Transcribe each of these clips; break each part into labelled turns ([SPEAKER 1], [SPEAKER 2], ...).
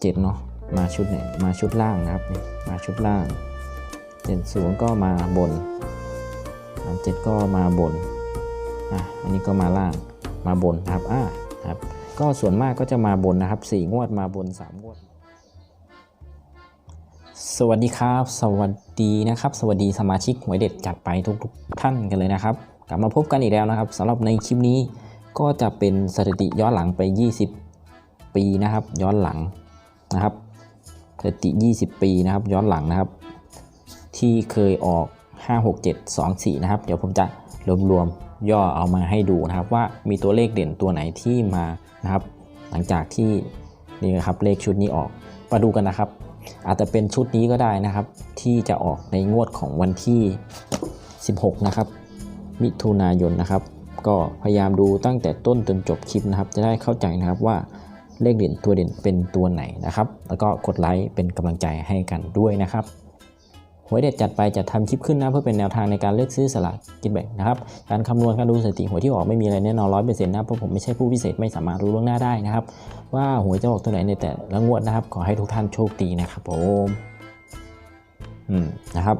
[SPEAKER 1] เจ็ดเนาะมาชุดไหนมาชุดล่างนะครับนี่มาชุดล่างเด่นศูนย์ก็มาบนสามเจ็ดก็มาบนอะอันนี้ก็มาล่างมาบนครับอ่าครับก็ส่วนมากก็จะมาบนนะครับสี่งวดมาบนสามงวด สวัสดีครับ สวัสดีนะครับ สวัสดีสมาชิกหวยเด็ดจัดไปทุกๆท่านกันเลยนะครับ กลับมาพบกันอีกแล้วนะครับสำหรับในคลิปนี้ก็จะเป็นสถิติย้อนหลังไป 20 ปีนะครับ ย้อนหลัง นะครับสถิติ 20 ปีนะครับ ย้อนหลังนะครับ ที่เคยออก 5 6 7 2 4 นะครับ เดี๋ยวผมจะรวมรวมๆย่อเอามาให้ดูนะครับว่ามีตัวเลขเด่นตัวไหนที่มานะครับ หลังจากที่นี่นะครับเลขชุดนี้ออกมาดูกันนะครับ อาจจะเป็นชุดนี้ก็ได้นะครับ ที่จะออกในงวดของวันที่ 16 นะครับ มิถุนายนนะครับ ก็พยายามดูตั้งแต่ต้นจนจบคลิปนะครับ จะได้เข้าใจนะครับว่า เลขเด่นตัวเด่นเป็นตัวไหนนะครับ แล้วก็กดไลค์เป็นกำลังใจให้กันด้วยนะครับหวยเด็ดจัดไปจะทำคลิปขึ้นนะเพื่อเป็นแนวทางในการเลือกซื้อสลากกินแบ่งนะครับการคำนวณการดูสถิติหวยที่ออกไม่มีอะไรแน่นอนร้อยเปอร์เซ็นต์นะเพราะผมไม่ใช่ผู้พิเศษไม่สามารถรู้ล่วงหน้าได้นะครับ ว่าหวยจะออกตัวไหนในแต่ละงวดนะครับ ขอให้ทุกท่านโชคดีนะครับผมอืมนะครับ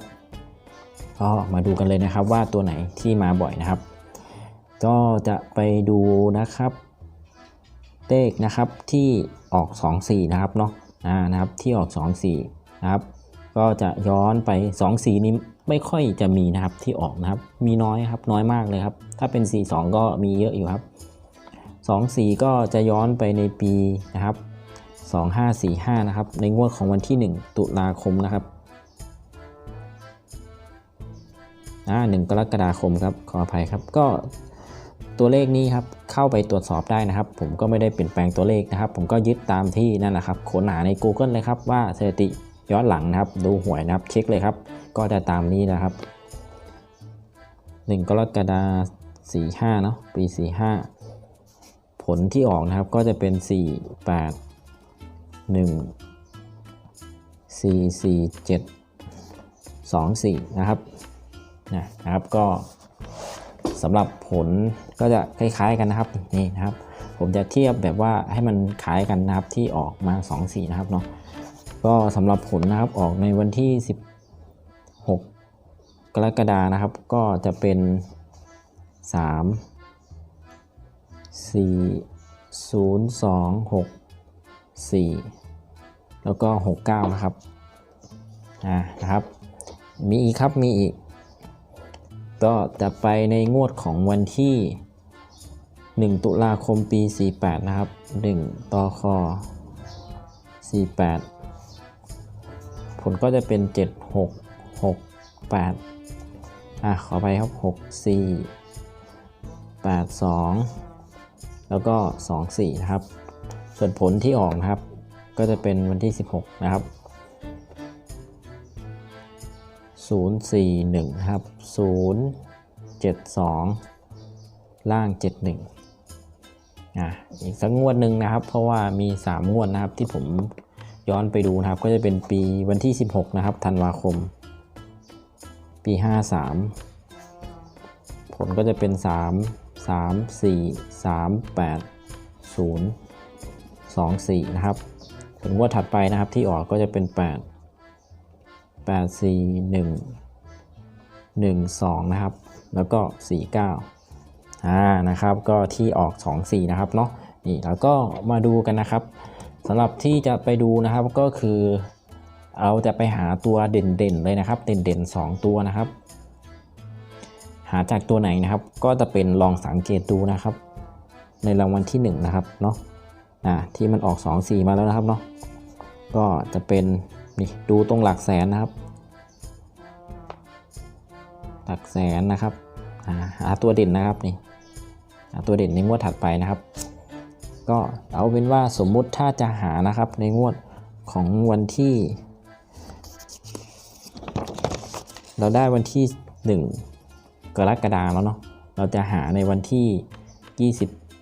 [SPEAKER 1] ก็มาดูกันเลยนะครับว่าตัวไหนที่มาบ่อยนะครับ ก็จะไปดูนะครับ เลขนะครับที่ออก 2 4 นะครับเนาะอ่านะครับที่ออก 2 4 นะครับ ก็จะย้อนไป 2 4 นี้ไม่ค่อยจะมีนะครับที่ออกนะครับ มีน้อยครับน้อยมากเลยครับ ถ้าเป็น 4 2 ก็มีเยอะอยู่ครับ 2 4 ก็จะย้อนไปในปีนะครับ 2545 นะครับ ในงวดของวันที่ 1 ตุลาคมนะครับอ่า1กรกฎาคมครับขออภัยครับก็ ตัวเลขนี้ครับเข้าไปตรวจสอบได้นะครับ ผมก็ไม่ได้เปลี่ยนแปลงตัวเลขนะครับ ผมก็ยึดตามที่นั่นแหละครับค้นหาใน Google เลยครับว่าสถิติย้อนหลังนะครับ ดูหวยนะครับเช็คเลยครับ ก็จะตามนี้นะครับ1กรกฎาสี่ห้าเนาะปี 45 ผลที่ออกนะครับก็จะเป็น 4 8 1 4 4 7 2 4 นะครับนะครับก็ สำหรับผลก็จะคล้ายๆกันนะครับนี่นะครับ ผมจะเทียบแบบว่าให้มันคล้ายกันนะครับที่ออกมา2 4นะครับเนาะก็สำหรับผลนะครับออกในวันที่ 16 กรกฎานะครับ ก็จะเป็น 3 4 0 2 6 4 แล้วก็ 69 นะครับ อ่า นะครับ มีอีกครับ มีอีก ก็จะไปในงวดของวันที่ 1 ตุลาคมปี 48 นะครับ 1ต่อคอ48 ผลก็จะเป็น 7 6 6 8 อะ ขอไปครับ 6 4 8 2 แล้วก็ 2 4 นะครับ ส่วนผลที่ออกนะครับ ก็จะเป็นวันที่ 16 นะครับ 041นะครับ 072 ล่าง 71อะอีกสักงวดหนึ่งนะครับ เพราะว่ามี 3 งวดนะครับที่ผมย้อนไปดูนะครับ ก็จะเป็นปีวันที่ 16 นะครับธันวาคม ปี 53 ผลก็จะเป็น 3 3 4 3 8 0 2 4 นะครับส่วนงวดถัดไปนะครับที่ออกก็จะเป็น 8 8 4 1 1 2 นะครับ แล้วก็ 49อ่านะครับ ก็ที่ออก 2 4 นะครับเนาะนี่แล้วก็มาดูกันนะครับสำหรับที่จะไปดูนะครับก็คือเราจะไปหาตัวเด่นๆเลยนะครับ เด่นๆ 2 ตัวนะครับ หาจากตัวไหนนะครับ ก็จะเป็นลองสังเกตดูนะครับ ในรางวัลที่ 1 นะครับเนาะอ่าที่มันออก 2 4 มาแล้วนะครับเนาะก็จะเป็น นี่ดูตรงหลักแสนนะครับ หลักแสนนะครับหาาตัวเด่นนะครับนี่หาตัวเด่นในงวดถัดไปนะครับ ก็เอาเป็นว่าสมมุติถ้าจะหานะครับในงวดของวันที่ เราได้วันที่ 1 กรกฎาคมแล้วเนาะเราจะหาในวันที่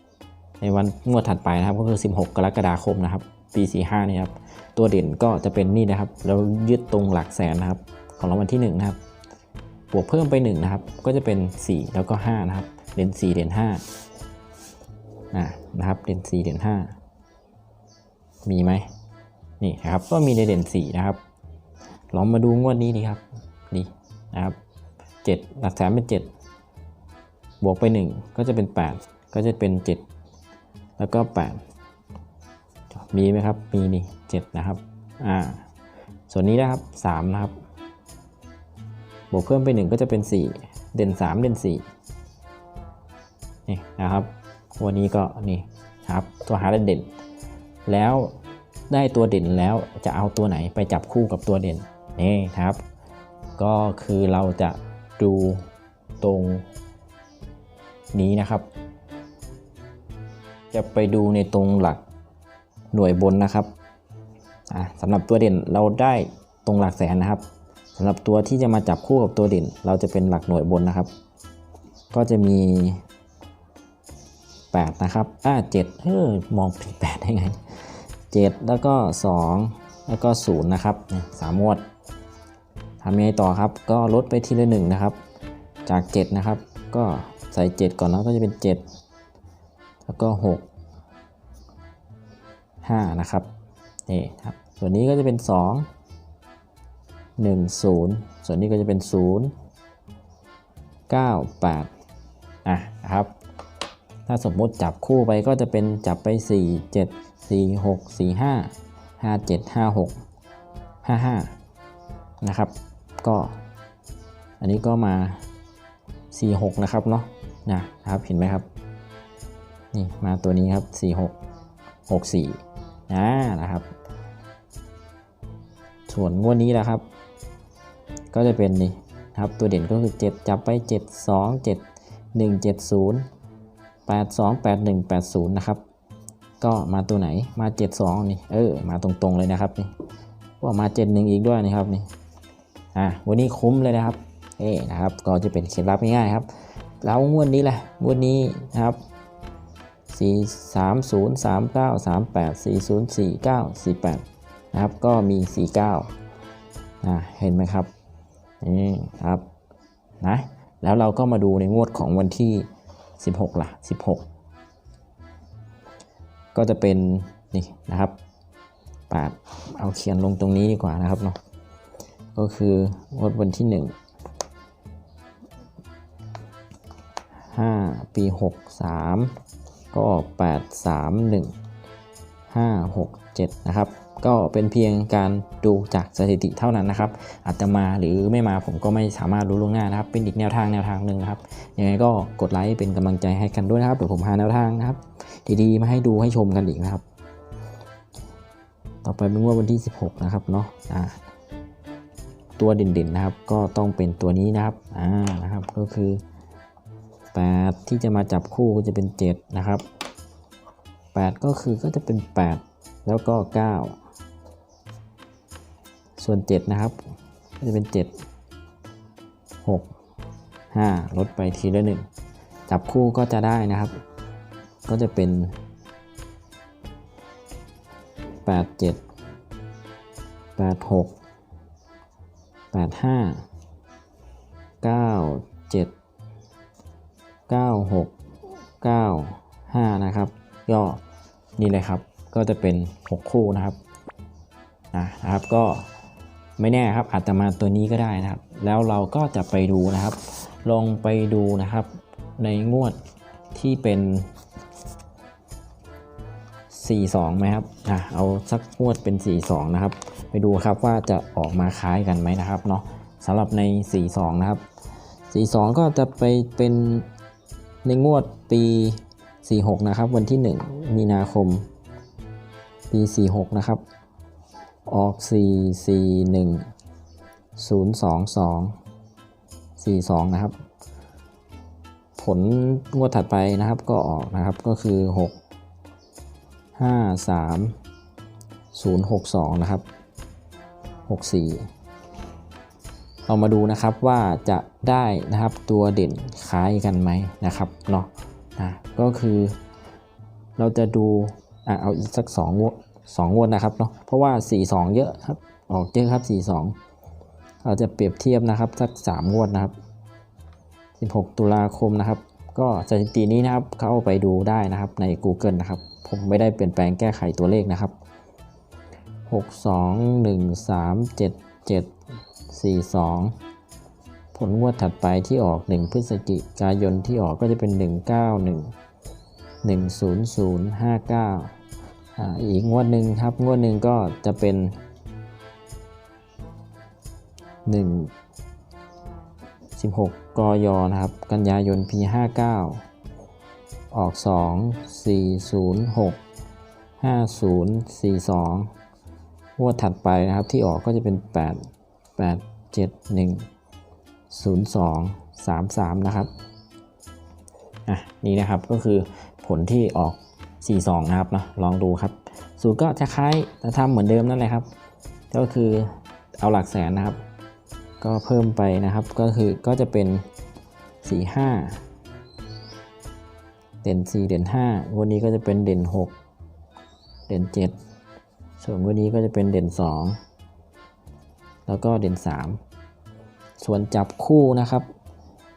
[SPEAKER 1] 20 ในวันงวดถัดไปนะครับ ก็คือ 16 กรกฎาคมนะครับ ปี 45นี่ครับ ตัวเด่นก็จะเป็นนี่นะครับ เรายึดตรงหลักแสนนะครับ ของรางวัลที่1นะครับ บวกเพิ่มไป1นะครับ ก็จะเป็น 4 แล้วก็5นะครับ เด่น4 เด่น5นะนะครับ เด่น4 เด่น5 มีไหมนี่นะครับ ก็มีในเด่น 4 นะครับ ลองมาดูงวดนี้ดีครับ นี่นะครับ 7 หลักแสนเป็น 7 บวกไป 1 ก็จะเป็น 8 ก็จะเป็น 7 แล้วก็ 8 มีไหมครับ มีนี่7นะครับ อ่า ส่วนนี้นะครับ3นะครับ บวกเพิ่มไป1ก็จะเป็น4เด่น3เด่น4นี่นะครับ วันนี้ก็นี่ครับตัวหาเด่น แล้วได้ตัวเด่นแล้วจะเอาตัวไหนไปจับคู่กับตัวเด่นนี่ครับ ก็คือเราจะดูตรงนี้นะครับ จะไปดูในตรงหลัก หน่วยบนนะครับสำหรับตัวเด่นเราได้ตรงหลักแสนนะครับสำหรับตัวที่จะมาจับคู่กับตัวเด่น เราจะเป็นหลักหน่วยบนนะครับ ก็จะมี 8 นะครับอ่าเจ็ดเออมองเป็น8ได้ไง 7 แล้วก็ 2 แล้วก็ 0 นะครับสามวดทำยังไงต่อครับ ก็ลดไปทีละ1นะครับ จาก 7 นะครับ ก็ใส่ 7 ก่อนแล้วก็จะเป็น 7 แล้วก็ 6 5 นะครับนี่ครับส่วนนี้ก็จะเป็น 2 1 0 ส่วนนี้ก็จะเป็น 0 9 8อะนะครับถ้าสมมุติจับคู่ไปก็จะเป็นจับไป 4 7 4 6 4 5 5 7 5 6 5 5 นะครับ ก็อันนี้ก็มา 4 6 นะครับเนาะนะครับเห็นไหมครับ นี่มาตัวนี้ครับ 4 6 6 4 นะนะครับ ส่วนงวดนี้นะครับ ก็จะเป็นนี่ครับตัวเด่นก็คือ 7 จับไป 7 2 7 1 7 0 8 2 8 1 8 0 นะครับ ก็มาตัวไหนมา 7 2 นี่เออมาตรงๆเลยนะครับนี่ว่ามา 7 1 อีกด้วยนะครับนี่อะวันนี้คุ้มเลยนะครับเอ๊นะครับก็จะเป็นเคล็ดลับง่ายๆครับ แล้วงวดนี้แหละงวดนี้นะครับ 4 3 0 3 9 3 8 4 0 4 9 4 8นะครับก็มี 49อะเห็นไหมครับนี่ครับนะแล้วเราก็มาดูในงวดของวันที่ 16ละ16 ก็จะเป็นนี่นะครับปาดเอาเขียนลงตรงนี้ดีกว่านะครับเนาะก็คืองวดวันที่ 1 5 ปี 63 ก็ 8 3 1 5 6 7 นะครับ ก็เป็นเพียงการดูจากสถิติเท่านั้นนะครับ อาจจะมาหรือไม่มาผมก็ไม่สามารถรู้ล่วงหน้านะครับ เป็นอีกแนวทางแนวทางหนึ่งนะครับ ยังไงก็กดไลค์เป็นกำลังใจให้กันด้วยนะครับ เดี๋ยวผมหาแนวทางนะครับ ดีๆ มาให้ดูให้ชมกันอีกนะครับ ต่อไปเป็นงวดวันที่ 16 นะครับเนาะ อ่า ตัวเด่นๆนะครับ ก็ต้องเป็นตัวนี้นะครับ อ่า นะครับ ก็คือ 8 ที่จะมาจับคู่ก็จะเป็น 7 นะครับ 8 ก็คือก็จะเป็น 8 แล้วก็ 9 ส่วน 7 นะครับ ก็จะเป็น 7 6 5 ลดไปทีละ 1 จับคู่ก็จะได้นะครับ ก็จะเป็น 8 7 8 6 8 5 9 7 9 6 9 5 นะครับ ย่อนี่เลยครับ ก็จะเป็น 6 คู่นะครับนะครับก็ไม่แน่ครับอาจจะมาตัวนี้ก็ได้นะครับ แล้วเราก็จะไปดูนะครับ ลองไปดูนะครับ ในงวดที่เป็น 42ไหมครับอะเอาสักงวดเป็น 42 นะครับ ไปดูครับว่าจะออกมาคล้ายกันไหมนะครับเนาะสำหรับใน 42 นะครับ 42 ก็จะไปเป็น ในงวดปี 46 นะครับ วันที่ 1 มีนาคม ปี 46 นะครับ ออก 4 4 1 0 2 2 4 2 นะครับ ผลงวดถัดไปนะครับก็ออกนะครับก็คือ 6 5 3 0 6 2 นะครับ 64 เรามาดูนะครับว่าจะได้นะครับตัวเด่นคล้ายกันไหมนะครับเนาะนะก็คือเราจะดูอะเอาอีกสัก2งวด2งวดนะครับเนาะเพราะว่า 42 เยอะครับออกเยอะครับ 42 เราจะเปรียบเทียบนะครับสัก3งวดนะครับ 16 ตุลาคมนะครับ ก็สถิตินี้นะครับเข้าไปดูได้นะครับใน Google นะครับ ผมไม่ได้เปลี่ยนแปลงแก้ไขตัวเลขนะครับหกสองห นึ่งสามเจ็ดเจ็ดสี่สองผลงวดถัดไปที่ออก 1 พฤศจิกายนที่ออกก็จะเป็น 191 10059อ่าอีกงวดหนึ่งครับ งวดหนึ่งก็จะเป็น 1 16 กยนะครับ กันยายนปี59 ออก 2 406 5042งวดถัดไปนะครับที่ออกก็จะเป็น 8 8 7 1 02 33 นะครับ อะ นี่นะครับก็คือผลที่ออก 42 นะครับเนาะลองดูครับ สูตรก็จะคล้ายจะทำเหมือนเดิมนั่นแหละครับ ก็คือเอาหลักแสนนะครับ ก็เพิ่มไปนะครับ ก็คือก็จะเป็น 45 เด่น 4 เด่น 5 วันนี้ก็จะเป็นเด่น 6 เด่น 7 ส่วนวันนี้ก็จะเป็นเด่น 2 แล้วก็เด่น 3 ส่วนจับคู่นะครับ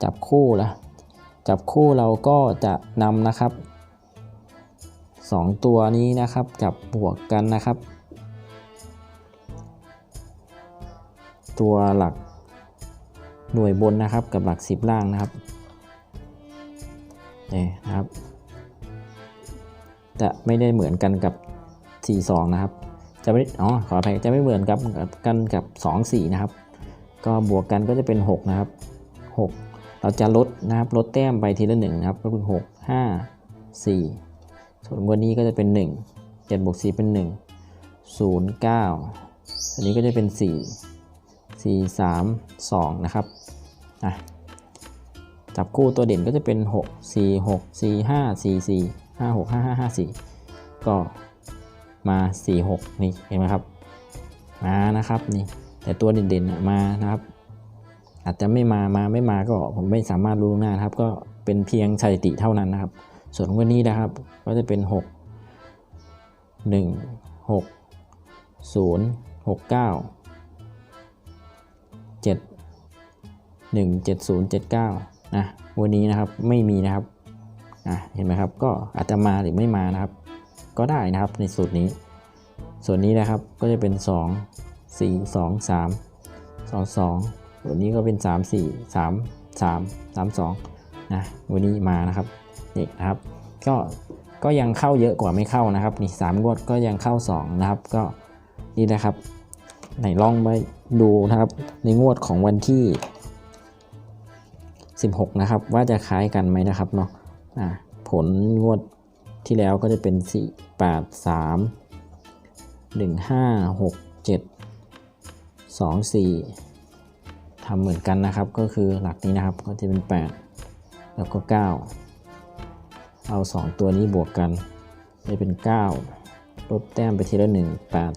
[SPEAKER 1] จับคู่ละจับคู่เราก็จะนำนะครับ 2 ตัวนี้นะครับ จับบวกกันนะครับ ตัวหลักหน่วยบนนะครับกับหลัก 10 ล่างนะครับนี่นะครับ จะไม่ได้เหมือนกันกับ 4-2 นะครับ จะไม่อ๋อขออภัยจะไม่เหมือนกับกันกับ 2-4 นะครับ ก็บวกกันก็จะเป็น 6 นะครับ 6 เราจะลดนะครับลดแต้มไปทีละ1นะครับก็เป็น6 5 4 ส่วนวันนี้ก็จะเป็น 1 7บวก4เป็น 1 0 9 อันนี้ก็จะเป็น 4 4 3 2 นะครับอะจับคู่ตัวเด่นก็จะเป็น 6 4 6 4 5 4 4 5 6 5 5 5 4 ก็ มา 4 6 นี่เห็นไหมครับ มานะครับนี่แต่ตัวเด่นๆมานะครับ อาจจะไม่มามาไม่มาก็ผมไม่สามารถรู้ล่วงหน้านะครับ ก็เป็นเพียงสถิติเท่านั้นนะครับ ส่วนวันนี้นะครับ ก็จะเป็น 6 1 6 0 6 9 7 1 7 0 7 9นะวันนี้นะครับไม่มีนะครับอะเห็นไหมครับ ก็อาจจะมาหรือไม่มานะครับ ก็ได้นะครับในสูตรนี้ ส่วนนี้นะครับก็จะเป็น 2 4 2 3 2 2ส่วนนี้ก็เป็น 3 4 3 3 3 2นะวันนี้มานะครับนี่นะครับ ก็ก็ยังเข้าเยอะกว่าไม่เข้านะครับนี่สามงวดก็ยังเข้า 2 นะครับ ก็นี่นะครับ ไหนลองมาดูนะครับ ในงวดของวันที่ 16 นะครับ ว่าจะคล้ายกันไหมนะครับเนาะอะผลงวดที่แล้วก็จะเป็น4 8 3 1 5 6 7 2 4ทำเหมือนกันนะครับ ก็คือหลักนี้นะครับก็จะเป็น 8 แล้วก็ 9 เอา 2 ตัวนี้บวกกันจะเป็น 9ลดแต้มไปทีละ 1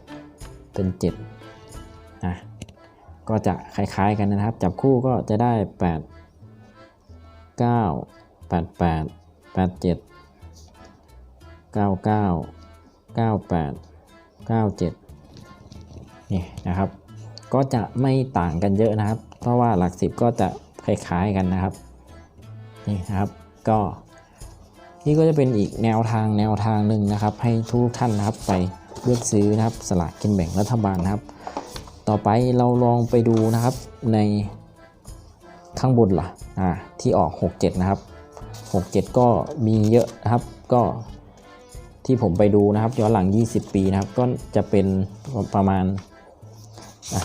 [SPEAKER 1] 8 เป็น7นะก็จะคล้ายๆกันนะครับ จับคู่ก็จะได้ 8 9 8 8 8 7 99 98 97นี่นะครับ ก็จะไม่ต่างกันเยอะนะครับ เพราะว่าหลัก 10 ก็จะคล้ายๆกันนะครับนี่นะครับก็นี่ก็จะเป็นอีกแนวทางแนวทางหนึ่งนะครับ ให้ทุกท่านนะครับไปเลือกซื้อนะครับสลากกินแบ่งรัฐบาลนะครับ ต่อไปเราลองไปดูนะครับในข้างบนล่ะอ่าที่ออก 67 นะครับ 67 ก็มีเยอะนะครับ ก็ ที่ผมไปดูนะครับย้อนหลัง 20 ปีนะครับ ก็จะเป็นประมาณ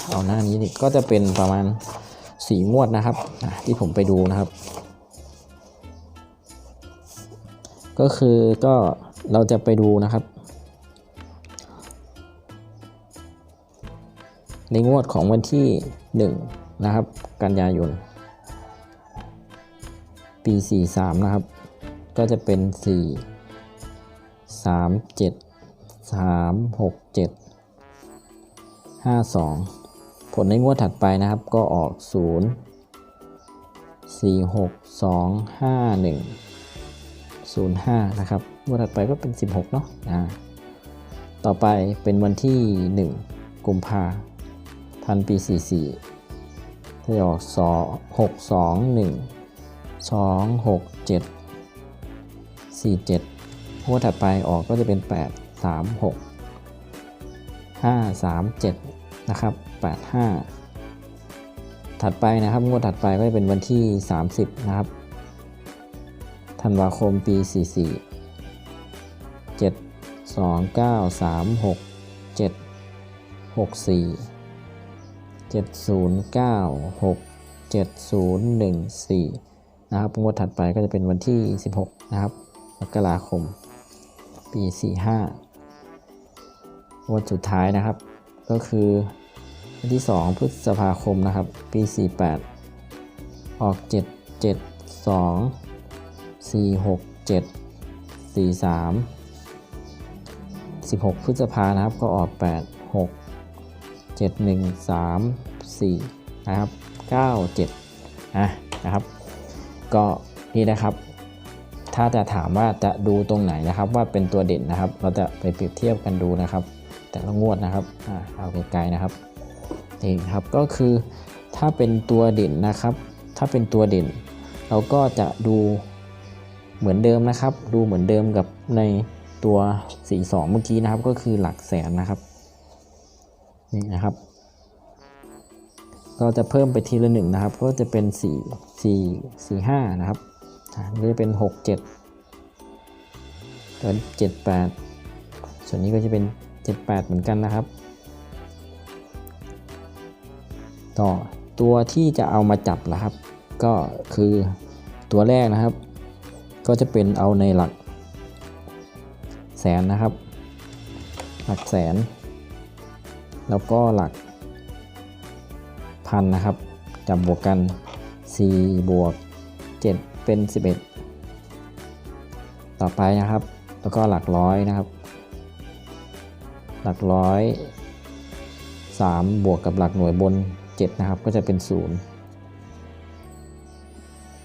[SPEAKER 1] เอาหน้านี้ดิก็จะเป็นประมาณ4งวดนะครับที่ผมไปดูนะครับ ก็คือก็เราจะไปดูนะครับ ในงวดของวันที่1นะครับ กันยายนปี 43 นะครับ ก็จะเป็น 4 3 7 3 6 7 5 2ผลในงวดถัดไปนะครับก็ออก0 4 6 2 5 1 05นะครับงวดถัดไปก็เป็น16เนาะอ่าต่อไปเป็นวันที่1กุมภาพันธ์ปี44ที่ออก2 6 2 1 2 6 7 4 7ง งวดถัดไปออกก็จะเป็น 8 3 6 5 3 7 นะครับ 85 ถัดไปนะครับ งวดถัดไปก็จะเป็นวันที่ 30 นะครับ ธันวาคมปี 44 7 2 9 3 6 7 6 4 7 0 9 6 7 0 1 4 นะครับ งวดถัดไปก็จะเป็นวันที่ 16 นะครับมกราคม ปี 45งวดสุดท้ายนะครับ ก็คือวันที่ 2 พฤษภาคมนะครับ ปี 48 ออก 7 7 2 4 6 7 4 3 16 พฤษภานะครับ ก็ออก 8 6 7 1 3 4 นะครับ 9 7อะนะครับ ก็นี่นะครับ ถ้าจะถามว่าจะดูตรงไหนนะครับ ว่าเป็นตัวเด่นนะครับ เราจะไปเปรียบเทียบกันดูนะครับ แต่ละงวดนะครับอ่าเอาไกลๆนะครับนี่ครับก็คือถ้าเป็นตัวเด่นนะครับ ถ้าเป็นตัวเด่น เราก็จะดูเหมือนเดิมนะครับ ดูเหมือนเดิมกับในตัวสีสองเมื่อกี้นะครับ ก็คือหลักแสนนะครับนี่นะครับ ก็จะเพิ่มไปทีละหนึ่งนะครับ ก็จะเป็น4 4 4 5นะครับ อ่าก็จะเป็น 6 7เป็น7 8 ส่วนนี้ก็จะเป็น 7 8 เหมือนกันนะครับ ต่อตัวที่จะเอามาจับละครับ ก็คือตัวแรกนะครับ ก็จะเป็นเอาในหลักแสนนะครับ หลักแสน แล้วก็หลักพันนะครับ จับบวกกัน 4 บวก 7 เป็น 11 ต่อไปนะครับ แล้วก็หลักร้อยนะครับ หลักร้อย 3 บวกกับหลักหน่วยบน 7 นะครับ ก็จะเป็น 0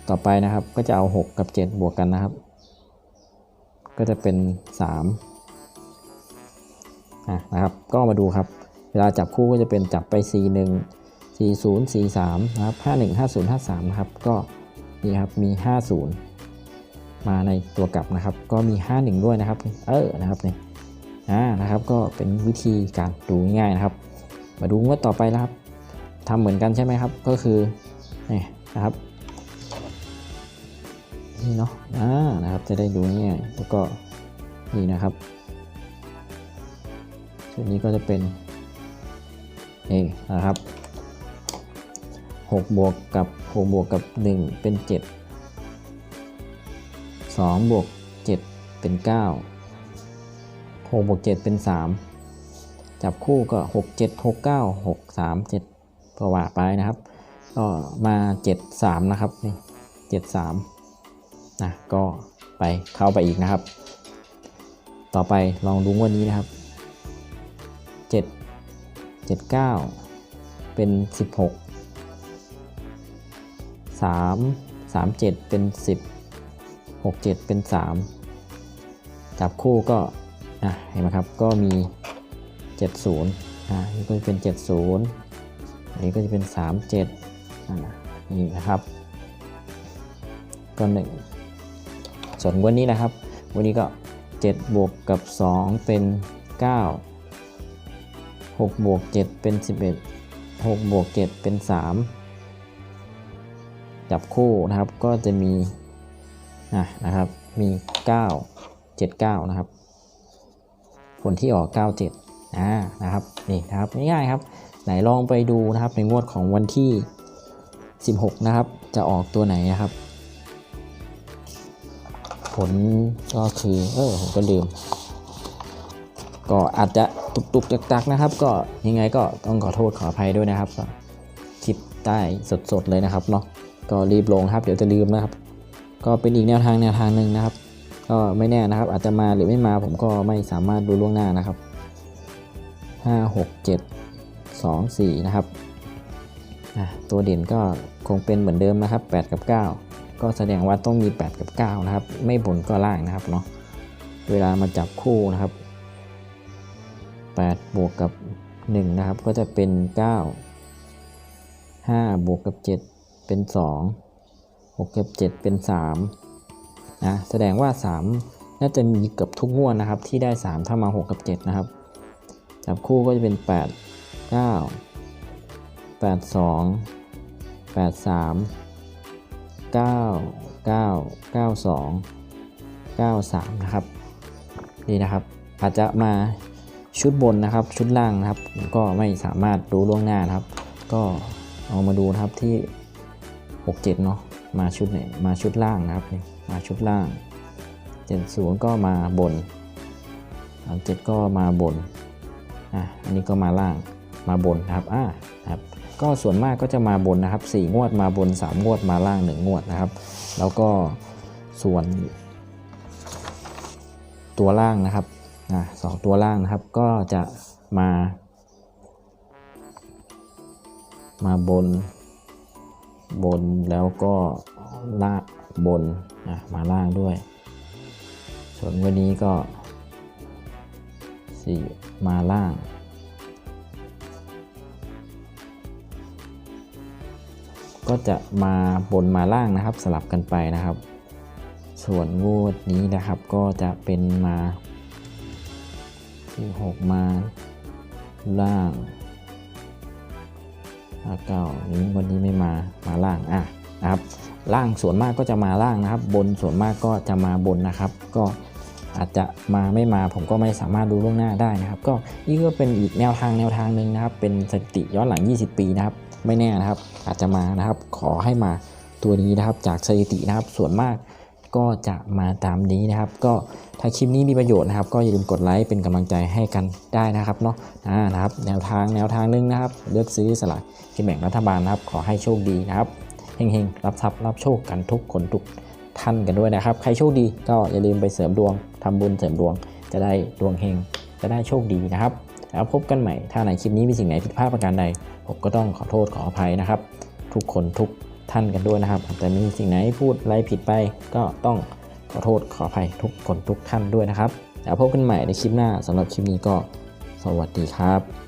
[SPEAKER 1] ต่อไปนะครับก็จะเอา 6 กับ 7 บวกกันนะครับ ก็จะเป็น 3 นะครับ ก็มาดูครับ เวลาจับคู่ก็จะเป็นจับไป4 1 40 43 นะครับ 51 50 53 นะครับ ก็ นี่ครับมี 50 มาในตัวกลับนะครับ ก็มี 51 ด้วยนะครับ เออนะครับนี่อ่านะครับก็เป็นวิธีการดูง่ายๆนะครับ มาดูงวดต่อไปแล้วครับทำเหมือนกันใช่ไหมครับ ก็คือนี่นะครับนี่เนาะอ่านะครับจะได้ดูง่ายแล้วก็นี่นะครับส่วนนี้ก็จะเป็นนี่นะครับ 6 บวกกับ 6 บวกกับ 1 เป็น 7 2 บวก 7 เป็น 9 6 บวก 7 เป็น 3 จับคู่ก็ 6 7 6 9 6 3 7ก็ว่าไปนะครับ ก็มา 7 3 นะครับนี่7 3นะก็ไปเข้าไปอีกนะครับ ต่อไปลองดูงวันนี้นะครับ 7 7 9 เป็น 16 3 3 7 เป็น 10 6 7 เป็น 3 จับคู่ก็อะเห็นไหมครับก็มี 70อ่านี่ก็จะเป็น 70 อันนี้ก็จะเป็น 37อ่านี่นะครับก็1ส่วนวันนี้นะครับ วันนี้ก็ 7 บวกกับ 2 เป็น 9 6 บวก 7 เป็น 11 6 บวก 7 เป็น 3 จับคู่นะครับก็จะมีอะนะครับมี 9 7 9 นะครับ ผลที่ออก 97อ่านะครับนี่นะครับง่ายๆครับไหนลองไปดูนะครับในงวดของวันที่ 16 นะครับ จะออกตัวไหนนะครับ ผลก็คือเออผมก็ลืม ก็อาจจะตุกๆจักๆนะครับ ก็ยังไงก็ต้องขอโทษขออภัยด้วยนะครับคลิปใต้สดๆเลยนะครับเนาะ ก็รีบลงครับ เดี๋ยวจะลืมนะครับ ก็เป็นอีกแนวทางแนวทางหนึ่งนะครับ ก็ไม่แน่นะครับ อาจจะมาหรือไม่มาผมก็ไม่สามารถดูล่วงหน้านะครับ 5 6 7 2 4 นะครับตัวเด่นก็คงเป็นเหมือนเดิมนะครับ 8 กับ 9 ก็แสดงว่าต้องมี 8 กับ 9 นะครับ ไม่บนก็ล่างนะครับเนาะเวลามาจับคู่นะครับ 8 บวกกับ 1 นะครับ ก็จะเป็น 9 5 บวกกับ 7 เป็น2 6กับ7เป็น3นะแสดงว่า 3 น่าจะมีเกือบทุกงวดนะครับ ที่ได้ 3 ถ้ามา 6 กับ 7 นะครับ จับคู่ก็จะเป็น 8 9 8 2 8 3 9 9 9 2 9 3 นะครับ นี่นะครับ อาจจะมาชุดบนนะครับชุดล่างนะครับ ก็ไม่สามารถรู้ล่วงหน้านะครับ ก็เอามาดูนะครับที่ 67 เนาะมาชุดไหนมาชุดล่างนะครับมาชุดล่าง 70 ก็มาบน37 ก็มาบนอะอันนี้ก็มาล่างมาบนนะครับอ่าครับก็ส่วนมากก็จะมาบนนะครับ 4 งวดมาบน 3 งวดมาล่าง 1 งวดนะครับ แล้วก็ส่วนตัวล่างนะครับนะสองตัวล่างนะครับก็จะมา มาบน บนแล้วก็ล่างบนนะมาล่างด้วย ส่วนวันนี้ก็สี่มาล่าง ก็จะมาบนมาล่างนะครับสลับกันไปนะครับ ส่วนงวดนี้นะครับก็จะเป็นมาสี่หกมาล่าง ห้าเก้านี้วันนี้ไม่มามาล่างอะนะครับล่างส่วนมากก็จะมาล่างนะครับ บนส่วนมากก็จะมาบนนะครับ ก็อาจจะมาไม่มาผมก็ไม่สามารถดูล่วงหน้าได้นะครับ ก็นี่ก็เป็นอีกแนวทางแนวทางหนึ่งนะครับ เป็นสถิติย้อนหลัง 20 ปีนะครับ ไม่แน่นะครับ อาจจะมานะครับ ขอให้มาตัวนี้นะครับจากสถิตินะครับส่วนมาก ก็จะมาตามนี้นะครับ ก็ถ้าคลิปนี้มีประโยชน์นะครับ ก็อย่าลืมกดไลค์เป็นกำลังใจให้กันได้นะครับเนาะอ่านะครับ แนวทางแนวทางหนึงนะครับ เลือกซื้อสลากกินแบ่งรัฐบาลนะครับ ขอให้โชคดีนะครับเฮงๆรับทรัพย์รับโชคกันทุกคนทุกท่านกันด้วยนะครับ ใครโชคดีก็อย่าลืมไปเสริมดวงทำบุญเสริมดวง จะได้ดวงเฮงจะได้โชคดีนะครับแล้วพบกันใหม่ ถ้าในคลิปนี้มีสิ่งไหนผิดพลาดประการใด ผมก็ต้องขอโทษขออภัยนะครับ ทุกคนทุก ท่านกันด้วยนะครับแต่มีสิ่งไหนพูดอะไรผิดไป ก็ต้องขอโทษขออภัยทุกคนทุกท่านด้วยนะครับแล้วพบกันใหม่ในคลิปหน้าสำหรับคลิปนี้ก็สวัสดีครับ